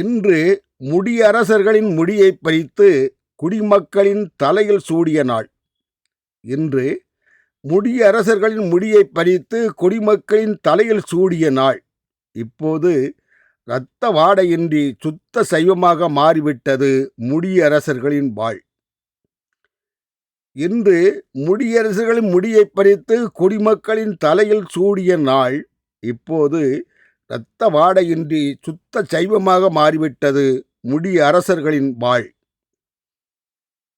இன்று முடியரசர்களின் முடியை பறித்து குடிமக்களின் தலையில் சூடிய நாள். இன்று முடியரசர்களின் முடியை பறித்து குடிமக்களின் தலையில் சூடிய நாள். இப்போது இரத்த வாடையின்றி சுத்த சைவமாக மாறிவிட்டது முடியரசர்களின் வாழ். இன்று முடியரசர்களின் முடியை பறித்து குடிமக்களின் தலையில் சூடிய நாள். இப்போது இரத்த வாடையின்றி சுத்த சைவமாக மாறிவிட்டது முடியரசர்களின் வாழ்.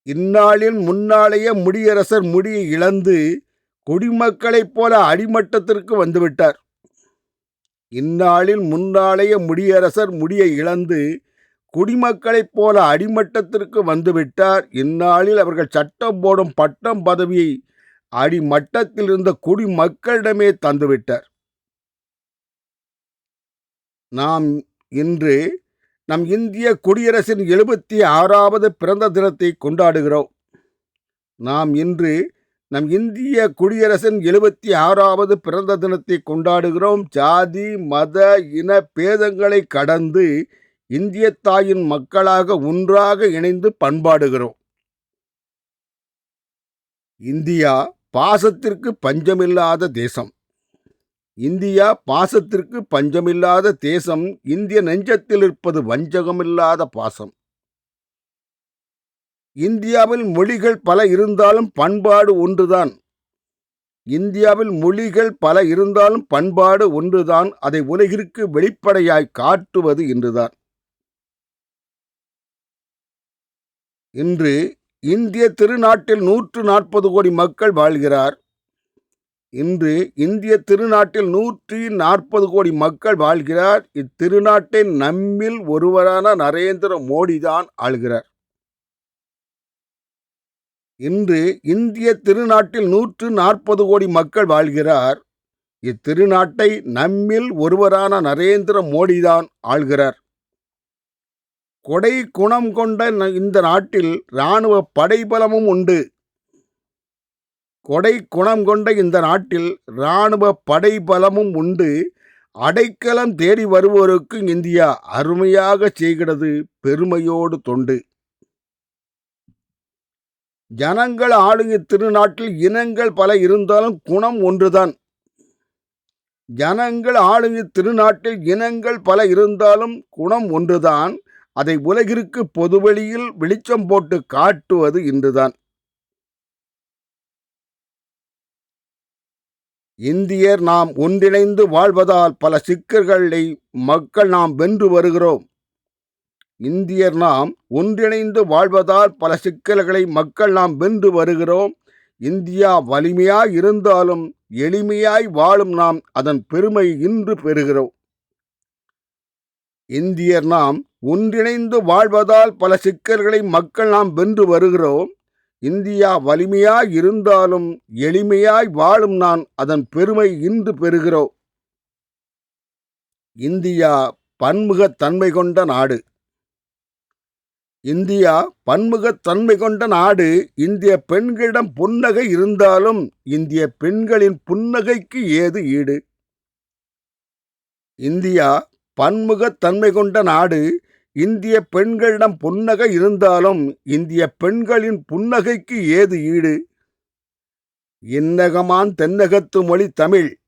இந்நாளில் முன்னாலேயே முடியரசர் முடியை இழந்து குடிமக்களைப் போல அடிமட்டத்திற்கு வந்துவிட்டார். இந்நாளில் முன்னாளைய முடியரசர் முடியை இழந்து குடிமக்களைப் போல அடிமட்டத்திற்கு வந்துவிட்டார். இந்நாளில் அவர்கள் சட்டம் போடும் பட்டம் பதவியை அடிமட்டத்தில் இருந்த குடிமக்களிடமே தந்துவிட்டார். நாம் இன்று நம் இந்திய குடியரசின் எழுபத்தி ஆறாவது பிறந்த தினத்தை கொண்டாடுகிறோம். நாம் இன்று நம் இந்திய குடியரசின் எழுபத்தி ஆறாவது பிறந்த தினத்தை கொண்டாடுகிறோம். ஜாதி மத இன பேதங்களை கடந்து இந்திய தாயின் மக்களாக ஒன்றாக இணைந்து பண்பாடுகிறோம். இந்தியா பாசத்திற்கு பஞ்சமில்லாத தேசம். இந்தியா பாசத்திற்கு பஞ்சமில்லாத தேசம் இந்திய நெஞ்சத்தில் இருப்பது வஞ்சகமில்லாத பாசம். இந்தியாவில் மொழிகள் பல இருந்தாலும் பண்பாடு ஒன்றுதான். இந்தியாவில் மொழிகள் பல இருந்தாலும் பண்பாடு ஒன்றுதான். அதை உலகிற்கு வெளிப்படையாய் காட்டுவது இன்றுதான். இன்று இந்திய திருநாட்டில் நூற்று நாற்பது கோடி மக்கள் வாழ்கிறார். இன்று இந்திய திருநாட்டில் நூற்றி நாற்பது கோடி மக்கள் வாழ்கிறார். இத்திருநாட்டை நம்மில் ஒருவரான நரேந்திர மோடி தான் ஆள்கிறார். இன்று இந்திய திருநாட்டில் நூற்று நாற்பது கோடி மக்கள் வாழ்கிறார். இத்திருநாட்டை நம்மில் ஒருவரான நரேந்திர மோடி தான் ஆள்கிறார். கொடை குணம் கொண்ட இந்த நாட்டில் இராணுவ படைபலமும் உண்டு. கொடை குணம் கொண்ட இந்த நாட்டில் இராணுவ படைபலமும் உண்டு. அடைக்கலம் தேடி வருவோருக்கு இந்தியா அருமையாக செய்கிறது பெருமையோடு தொண்டு. ஜனங்கள் ஆளுங்க திருநாட்டில் இனங்கள் பல இருந்தாலும் குணம் ஒன்றுதான். ஜனங்கள் ஆளுங்க திருநாட்டில் இனங்கள் பல இருந்தாலும் குணம் ஒன்றுதான். அதை உலகிற்கு பொதுவெளியில் வெளிச்சம் போட்டு காட்டுவது இன்றுதான். இந்தியர் நாம் ஒன்றிணைந்து வாழ்வதால் பல சிக்கல்களை மக்கள் நாம் வென்று வருகிறோம். இந்தியர் நாம் ஒன்றிணைந்து வாழ்வதால் பல சிக்கல்களை மக்கள் நாம் வென்று வருகிறோம். இந்தியா வலிமையாய் இருந்தாலும் எளிமையாய் வாழும் நாம் அதன் பெருமை இன்று பெறுகிறோம். இந்தியர் நாம் ஒன்றிணைந்து வாழ்வதால் பல சிக்கல்களை மக்கள் நாம் வென்று வருகிறோம். இந்தியா வலிமையாய் இருந்தாலும் எளிமையாய் வாழும் நான் அதன் பெருமை இன்று பெறுகிறோம் இந்தியா பன்முகத்தன்மை கொண்ட நாடு. இந்தியா பன்முகத்தன்மை கொண்ட நாடு. இந்திய பெண்களிடம் புன்னகை இருந்தாலும் இந்திய பெண்களின் புன்னகைக்கு ஏது ஈடு? இந்தியா பன்முகத்தன்மை கொண்ட நாடு. இந்திய பெண்களிடம் புன்னகை இருந்தாலும் இந்திய பெண்களின் புன்னகைக்கு ஏது ஈடு? இன்னகமான் தென்னகத்து மொழி தமிழ்.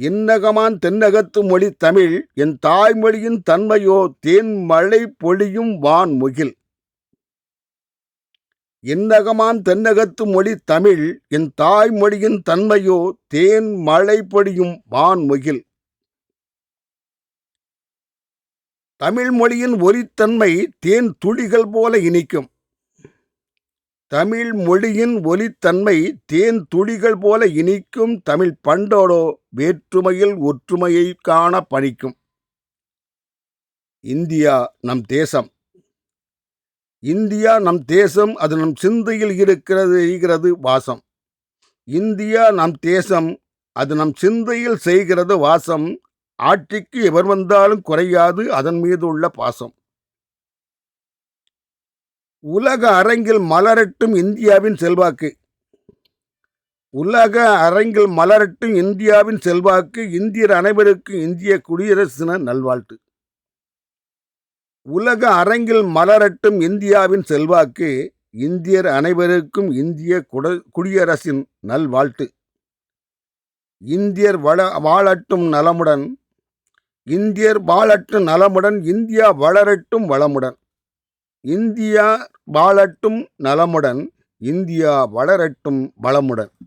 இன்னகமான் தென்னகத்து மொழி தமிழ். என் தாய்மொழியின் தன்மையோ தேன் மழை பொழியும் வான் முகில். இன்னகமான் தென்னகத்து மொழி தமிழ். என் தாய்மொழியின் தன்மையோ தேன் மழை பொழியும் வான் முகில். தமிழ் மொழியின் ஒலித்தன்மை தேன் துளிகள் போல இனிக்கும். தமிழ் மொழியின் ஒலித்தன்மை தேன் துளிகள் போல இனிக்கும் தமிழ் பண்டோடோ வேற்றுமையில் ஒற்றுமையை காண பணிக்கும். இந்தியா நம் தேசம். இந்தியா நம் தேசம் அது நம் சிந்தையில் இருக்கிறது இருக்கிறது வாசம். இந்தியா நம் தேசம் அது நம் சிந்தையில் செய்கிறது வாசம் ஆட்சிக்கு எவர் வந்தாலும் குறையாது அதன் மீது உள்ள பாசம். உலக அரங்கில் மலரட்டும் இந்தியாவின் செல்வாக்கு. உலக அரங்கில் மலரட்டும் இந்தியாவின் செல்வாக்கு இந்தியர் அனைவருக்கும் இந்திய குடியரசின நல்வாழ்த்து. உலக அரங்கில் மலரட்டும் இந்தியாவின் செல்வாக்கு இந்தியர் அனைவருக்கும் இந்திய குட குடியரசின் நல்வாழ்த்து. இந்தியர் வள வாழட்டும் நலமுடன் இந்தியர் வாழட்டும் நலமுடன் இந்தியா வளரட்டும் வளமுடன். இந்தியா வாழட்டும் நலமுடன் இந்தியா வளரட்டும் வளமுடன்.